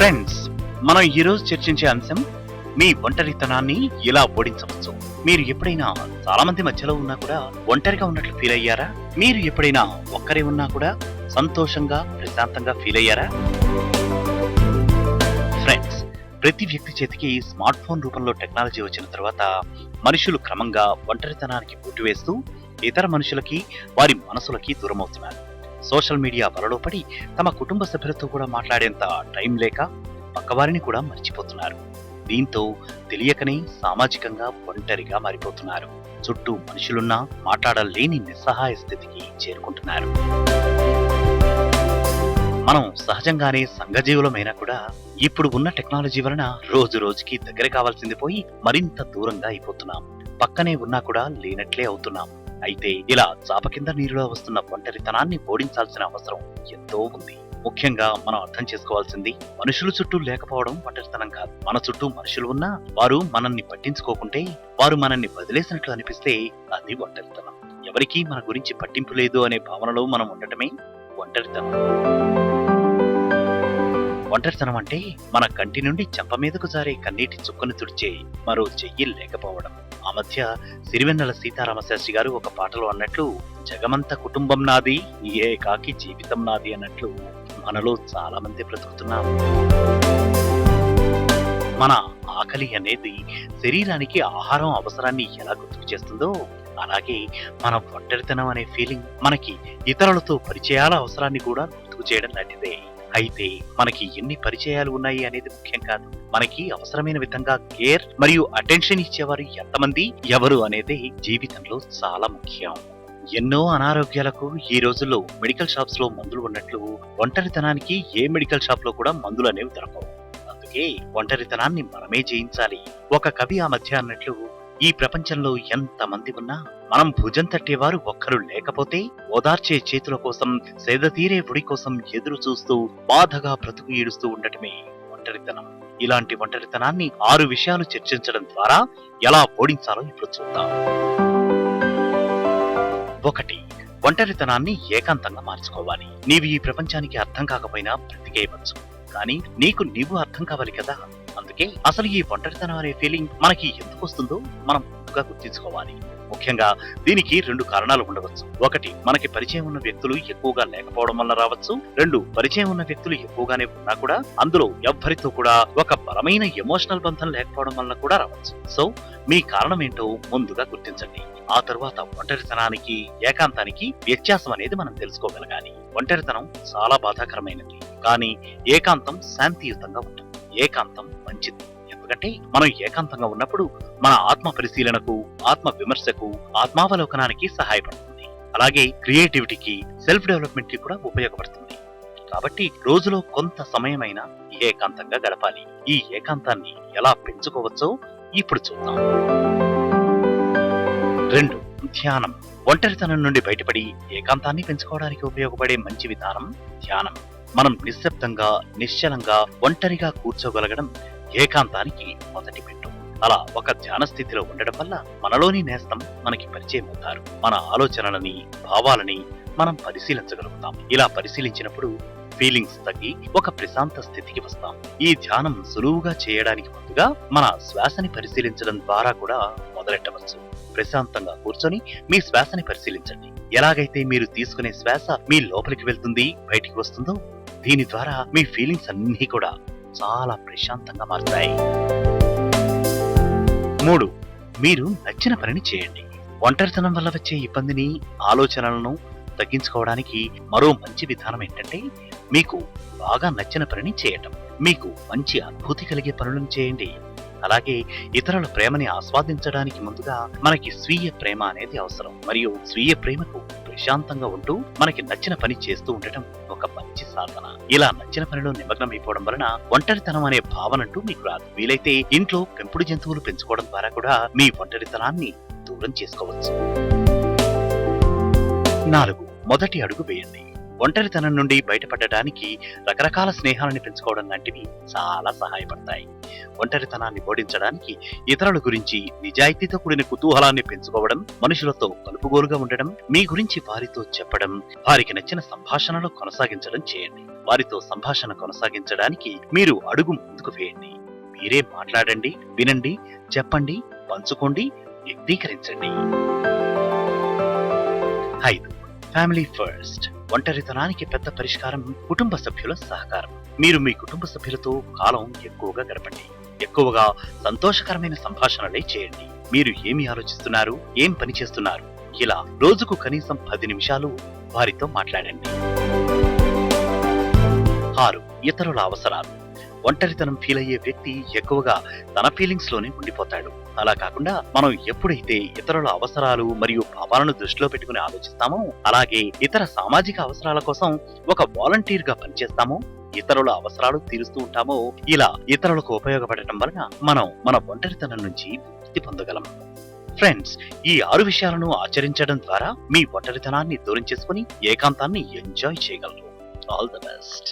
Friends మనం ఈరోజు చర్చించే అంశం మీ ఒంటరితనాన్ని ఎలా ఓడించవచ్చు? మీరు ఎప్పుడైనా చాలా మంది మధ్యలో ఉన్నా కూడా ఒంటరిగా ఉన్నట్లు ఫీల్ అయ్యారా? మీరు ఎప్పుడైనా ఒక్కరే ఉన్నా కూడా సంతోషంగా ప్రశాంతంగా ఫీల్ అయ్యారా? ఫ్రెండ్స్ ప్రతి వ్యక్తి చేతికి స్మార్ట్ ఫోన్ రూపంలో టెక్నాలజీ వచ్చిన తర్వాత మనుషులు క్రమంగా ఒంటరితనానికి పుట్టి వేస్తూ ఇతర మనుషులకి వారి మనసులకి దూరమవుతున్నారు. సోషల్ మీడియా వలలో పడి తమ కుటుంబ సభ్యులతో కూడా మాట్లాడేంత టైం లేక పక్కవారిని కూడా మర్చిపోతున్నారు. దీంతో తెలియకనే సామాజికంగా ఒంటరిగా మారిపోతున్నారు. చుట్టూ మనుషులున్నా మాట్లాడలేని నిస్సహాయ స్థితికి చేరుకుంటున్నారు. మనం సహజంగానే సంఘజీవులమైనా కూడా ఇప్పుడు ఉన్న టెక్నాలజీ వలన రోజు రోజుకి దగ్గర కావాల్సింది పోయి మరింత దూరంగా అయిపోతున్నాం. పక్కనే ఉన్నా కూడా లేనట్లే అవుతున్నాం. అయితే ఇలా చాప కింద నీరులో వస్తున్న ఒంటరితనాన్ని ఓడించాల్సిన అవసరం ఎంతో ఉంది. ముఖ్యంగా మనం అర్థం చేసుకోవాల్సింది మనుషులు చుట్టూ లేకపోవడం ఒంటరితనం కాదు. మన చుట్టూ మనుషులు ఉన్నా వారు మనల్ని పట్టించుకోకుంటే వారు మనల్ని వదిలేసినట్లు అనిపిస్తే అది ఒంటరితనం. ఎవరికీ మన గురించి పట్టింపు లేదు అనే భావనలో మనం ఉండటమే ఒంటరితనం. ఒంటరితనం అంటే మన కంటి నుండి చెంప మీదకు జారే కన్నీటి చుక్కను తుడిచే మరో చెయ్యి లేకపోవడం. ఆ మధ్య సిరివెన్నెల సీతారామశాస్త్రి గారు ఒక పాటలో అన్నట్లు జగమంత కుటుంబం నాది ఏ కాకి జీవితం నాది అన్నట్లు మనలో చాలా మంది బ్రతుకుతున్నాం మన ఆకలి అనేది శరీరానికి ఆహారం అవసరాన్ని ఎలా గుర్తుకు చేస్తుందో అలాగే మన ఒంటరితనం అనే ఫీలింగ్ మనకి ఇతరులతో పరిచయాల అవసరాన్ని కూడా గుర్తుకు చేయడం లాంటిదే. అయితే మనకి ఎన్ని పరిచయాలు ఉన్నాయి అనేది ముఖ్యం కాదు. మనకి అవసరమైన విధంగా కేర్ మరియు అటెన్షన్ ఇచ్చేవారు ఎంతమంది? ఎవరు అనేది జీవితంలో చాలా ముఖ్యం. ఎన్నో అనారోగ్యాలకు ఈ రోజుల్లో మెడికల్ షాప్స్లో మందులు ఉన్నట్లు ఒంటరితనానికి ఏ మెడికల్ షాప్లో కూడా మందులు అనేవి దొరకవు. అందుకే ఒంటరితనాన్ని మనమే జయించాలి. ఒక కవి ఆ మధ్య అన్నట్లు ఈ ప్రపంచంలో ఎంతమంది ఉన్నా మనం భుజం తట్టేవారు ఒక్కరు లేకపోతే ఓదార్చే చేతుల కోసం సేదతీరే ఉడి కోసం ఎదురు చూస్తూ బాధగా బ్రతుకు ఈడుస్తూ ఉండటమే ఒంటరితనం. ఇలాంటి ఒంటరితనాన్ని ఆరు విషయాలు చర్చించడం ద్వారా ఎలా ఓడించాలో ఇప్పుడు చూద్దాం. ఒకటి ఒంటరితనాన్ని ఏకాంతంగా మార్చుకోవాలి. నీవు ఈ ప్రపంచానికి అర్థం కాకపోయినా బ్రతికేయవచ్చు. కానీ నీకు నీవు అర్థం కావాలి కదా? అందుకే అసలు ఈ ఒంటరితనం అనే ఫీలింగ్ మనకి ఎందుకు వస్తుందో మనం ముందుగా గుర్తించుకోవాలి. ముఖ్యంగా దీనికి రెండు కారణాలు ఉండవచ్చు. ఒకటి మనకి పరిచయం ఉన్న వ్యక్తులు ఎక్కువగా లేకపోవడం వల్ల రావచ్చు. రెండు పరిచయం ఉన్న వ్యక్తులు ఎక్కువగానే ఉన్నా కూడా అందులో ఎవ్వరితో కూడా ఒక బలమైన ఎమోషనల్ బంధం లేకపోవడం వల్ల కూడా రావచ్చు. సో మీ కారణం ఏంటో ముందుగా గుర్తించండి. ఆ తర్వాత ఒంటరితనానికి ఏకాంతానికి వ్యత్యాసం అనేది మనం తెలుసుకోగలగాలి. ఒంటరితనం చాలా బాధాకరమైనది. కానీ ఏకాంతం శాంతియుతంగా ఉంటుంది. ఏకాంతం మంచిది. ఎందుకంటే మనం ఏకాంతంగా ఉన్నప్పుడు మన ఆత్మ పరిశీలనకు ఆత్మ విమర్శకు ఆత్మావలోకనానికి సహాయపడుతుంది. అలాగే క్రియేటివిటీకి సెల్ఫ్ డెవలప్మెంట్కి కూడా ఉపయోగపడుతుంది. కాబట్టి రోజులో కొంత సమయమైనా ఏకాంతంగా గడపాలి. ఈ ఏకాంతాన్ని ఎలా పెంచుకోవచ్చో ఇప్పుడు చూద్దాం. రెండు ధ్యానం. ఒంటరితనం నుండి బయటపడి ఏకాంతాన్ని పెంచుకోవడానికి ఉపయోగపడే మంచి విధానం ధ్యానం. మనం నిశ్శబ్దంగా నిశ్చలంగా ఒంటరిగా కూర్చోగలగడం ఏకాంతానికి మొదటి పెట్టు అలా ఒక ధ్యాన స్థితిలో ఉండడం వల్ల మనలోని నేస్తం మనకి పరిచయం అవుతారు. మన ఆలోచనలని భావాలని మనం పరిశీలించగలుగుతాం. ఇలా పరిశీలించినప్పుడు ఫీలింగ్స్ తగ్గి ఒక ప్రశాంత స్థితికి వస్తాం. ఈ ధ్యానం సులువుగా చేయడానికి ముందుగా మన శ్వాసని పరిశీలించడం ద్వారా కూడా మొదలెట్టవచ్చు. ప్రశాంతంగా కూర్చొని మీ శ్వాసని పరిశీలించండి. ఎలాగైతే మీరు తీసుకునే శ్వాస మీ లోపలికి వెళ్తుంది బయటికి వస్తుందో దీని ద్వారా మీ ఫీలింగ్స్ అన్నీ కూడా చాలా ప్రశాంతంగా మారుతాయి. మూడు మీరు నచ్చిన పనిని చేయండి. ఒంటరితనం వల్ల వచ్చే ఇబ్బందిని ఆలోచనలను తగ్గించుకోవడానికి మరో మంచి విధానం ఏంటంటే మీకు బాగా నచ్చిన పనిని చేయటం. మీకు మంచి అనుభూతి కలిగే పనులను చేయండి. అలాగే ఇతరుల ప్రేమని ఆస్వాదించడానికి ముందుగా మనకి స్వీయ ప్రేమ అనేది అవసరం. మరియు స్వీయ ప్రేమకు ప్రశాంతంగా ఉంటూ మనకి నచ్చిన పని చేస్తూ ఉండటం ఒక మంచి సాధన. ఇలా నచ్చిన పనిలో నిమగ్నమైపోవడం వలన ఒంటరితనం అనే భావనంటూ మీకు రాదు. వీలైతే ఇంట్లో పెంపుడు జంతువులు పెంచుకోవడం ద్వారా కూడా మీ ఒంటరితనాన్ని దూరం చేసుకోవచ్చు. నాలుగు మొదటి అడుగు వేయండి. ఒంటరితనం నుండి బయటపడడానికి రకరకాల స్నేహాలను పెంచుకోవడం లాంటివి చాలా సహాయపడతాయి. ఒంటరితనాన్ని ఓడించడానికి ఇతరుల గురించి నిజాయితీతో కూడిన కుతూహలాన్ని పెంచుకోవడం మనుషులతో కలుపుగోలుగా ఉండడం మీ గురించి వారితో చెప్పడం వారికి నచ్చిన సంభాషణలు కొనసాగించడం చేయండి. వారితో సంభాషణ కొనసాగించడానికి మీరు అడుగు ముందుకు వేయండి. మీరే మాట్లాడండి వినండి చెప్పండి పంచుకోండి వ్యక్తీకరించండి. ఐదు ఫ్యామిలీ ఫస్ట్ ఒంటరితనానికి పెద్ద పరిష్కారం కుటుంబ సభ్యుల సహకారం. మీరు మీ కుటుంబ సభ్యులతో కాలం ఎక్కువగా గడపండి. ఎక్కువగా సంతోషకరమైన సంభాషణలే చేయండి. మీరు ఏమి ఆలోచిస్తున్నారు? ఏం పని చేస్తున్నారు? ఇలా రోజుకు కనీసం పది నిమిషాలు వారితో మాట్లాడండి. ఆరు. ఇతరుల అవసరాలు. ఒంటరితనం ఫీల్ అయ్యే వ్యక్తి ఎక్కువగా తన ఫీలింగ్స్లోనే ఉండిపోతాడు. అలా కాకుండా మనం ఎప్పుడైతే ఇతరుల అవసరాలు మరియు భావాలను దృష్టిలో పెట్టుకుని ఆలోచిస్తామో అలాగే ఇతర సామాజిక అవసరాల కోసం ఒక వాలంటీర్గా పనిచేస్తామో ఇతరుల అవసరాలు తీరుస్తూ ఉంటామో ఇలా ఇతరులకు ఉపయోగపడటం వలన మనం మన ఒంటరితనం నుంచి ముక్తి పొందగలం. ఫ్రెండ్స్ ఈ ఆరు విషయాలను ఆచరించడం ద్వారా మీ ఒంటరితనాన్ని దూరం చేసుకుని ఏకాంతాన్ని ఎంజాయ్ చేయగలరు. All the best